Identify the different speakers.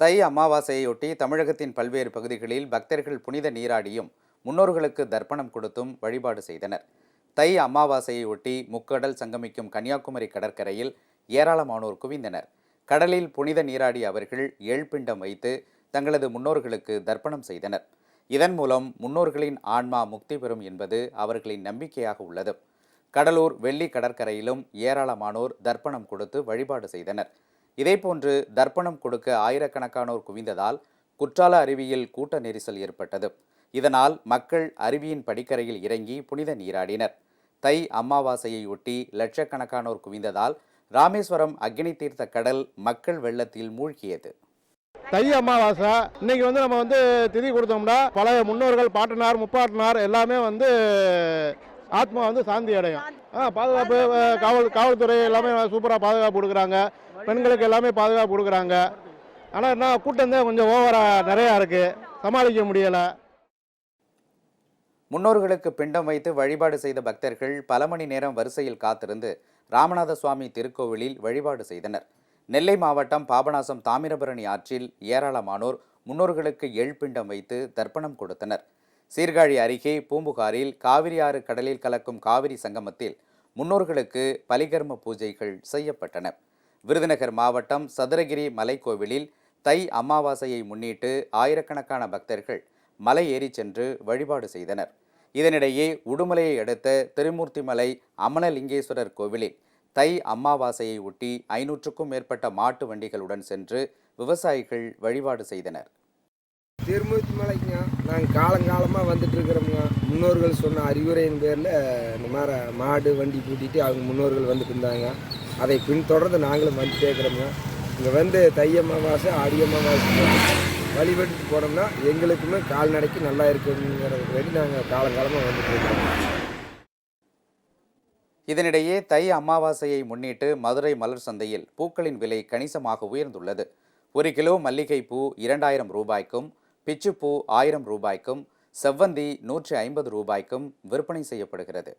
Speaker 1: தை அமாவாசையொட்டி தமிழகத்தின் பல்வேறு பகுதிகளில் பக்தர்கள் புனித நீராடியும் முன்னோர்களுக்கு தர்ப்பணம் கொடுத்தும் வழிபாடு செய்தனர். தை அமாவாசையொட்டி முக்கடல் சங்கமிக்கும் கன்னியாகுமரி கடற்கரையில் ஏராளமானோர் குவிந்தனர். கடலில் புனித நீராடிய அவர்கள் ஏழ்பிண்டம் வைத்து தங்களது முன்னோர்களுக்கு தர்ப்பணம் செய்தனர். இதன் மூலம் முன்னோர்களின் ஆன்மா முக்தி பெறும் என்பது அவர்களின் நம்பிக்கையாக உள்ளது. கடலூர் வெள்ளி கடற்கரையிலும் ஏராளமானோர் தர்ப்பணம் கொடுத்து வழிபாடு செய்தனர். இதேபோன்று தர்ப்பணம் கொடுக்க ஆயிரக்கணக்கானோர் குவிந்ததால் குற்றால அருவியில் கூட்ட நெரிசல் ஏற்பட்டது. இதனால் மக்கள் அருவியின் படிக்கரையில் இறங்கி புனித நீராடினர். தை அமாவாசையை ஒட்டி லட்சக்கணக்கானோர் குவிந்ததால் ராமேஸ்வரம் அக்னி தீர்த்த கடல் மக்கள் வெள்ளத்தில் மூழ்கியது.
Speaker 2: தை அமாவாசை இன்னைக்கு வந்து நம்ம வந்து திதி கொடுத்தோம்னா பழைய முன்னோர்கள் பாட்டனார் முப்பாட்டனார் எல்லாமே வந்து ஆத்மா வந்து சாந்தி அடையும். ஆ பாதுகாப்பு காவல் காவல்துறை எல்லாமே சூப்பராக பாதுகாப்பு கொடுக்குறாங்க. பெண்களுக்கு எல்லாமே பாதுகாப்பு கொடுக்குறாங்க. ஆனால் என்ன கூட்டம் தான் கொஞ்சம் ஓவராக நிறையா இருக்குது சமாளிக்க முடியலை.
Speaker 1: முன்னோர்களுக்கு பிண்டம் வைத்து வழிபாடு செய்த பக்தர்கள் பல மணி நேரம் வரிசையில் காத்திருந்து ராமநாத சுவாமி திருக்கோவிலில் வழிபாடு செய்தனர். நெல்லை மாவட்டம் பாபநாசம் தாமிரபரணி ஆற்றில் ஏராளமானோர் முன்னோர்களுக்கு எள்பிண்டம் வைத்து தர்ப்பணம் கொடுத்தனர். சீர்காழி அருகே பூம்புகாரில் காவிரி ஆறு கடலில் கலக்கும் காவிரி சங்கமத்தில் முன்னோர்களுக்கு பலிகர்ம பூஜைகள் செய்யப்பட்டன. விருதுநகர் மாவட்டம் சதுரகிரி மலைக்கோவிலில் தை அமாவாசையை முன்னிட்டு ஆயிரக்கணக்கான பக்தர்கள் மலை ஏறிச் சென்று வழிபாடு செய்தனர். இதனிடையே உடுமலையை அடுத்த திருமூர்த்திமலை அமனலிங்கேஸ்வரர் கோவிலில் தை அமாவாசையை ஒட்டி ஐநூற்றுக்கும் மேற்பட்ட மாட்டு வண்டிகளுடன் சென்று விவசாயிகள் வழிபாடு செய்தனர்.
Speaker 3: திருமூர்த்தி மலைக்குங்க நாங்கள் காலங்காலமாக வந்துட்டு முன்னோர்கள் சொன்ன அறிவுரையின் பேரில் இந்த மாதிரி மாடு வண்டி கூட்டிகிட்டு அவங்க முன்னோர்கள் வந்துட்டு இருந்தாங்க. அதை பின்தொடர்ந்து நாங்களும் வந்துட்டே கேட்குறோங்க இங்கே வந்து தை அமாவாசை ஆடி அமாவாசை வழிபட்டு போனோம்னா எங்களுக்குமே கால்நடைக்கு நல்லா இருக்குங்கிறதுக்கு வேண்டி நாங்கள் காலங்காலமாக வந்துட்டு இருக்கிறோம்
Speaker 1: இதனிடையே தை அமாவாசையை முன்னிட்டு மதுரை மலர் சந்தையில் பூக்களின் விலை கணிசமாக உயர்ந்துள்ளது. ஒரு கிலோ மல்லிகை பூ இரண்டாயிரம் ரூபாய்க்கும் பிச்சுப்பூ ஆயிரம் ரூபாய்க்கும் செவ்வந்தி நூற்றி ஐம்பது ரூபாய்க்கும் விற்பனை செய்யப்படுகிறது.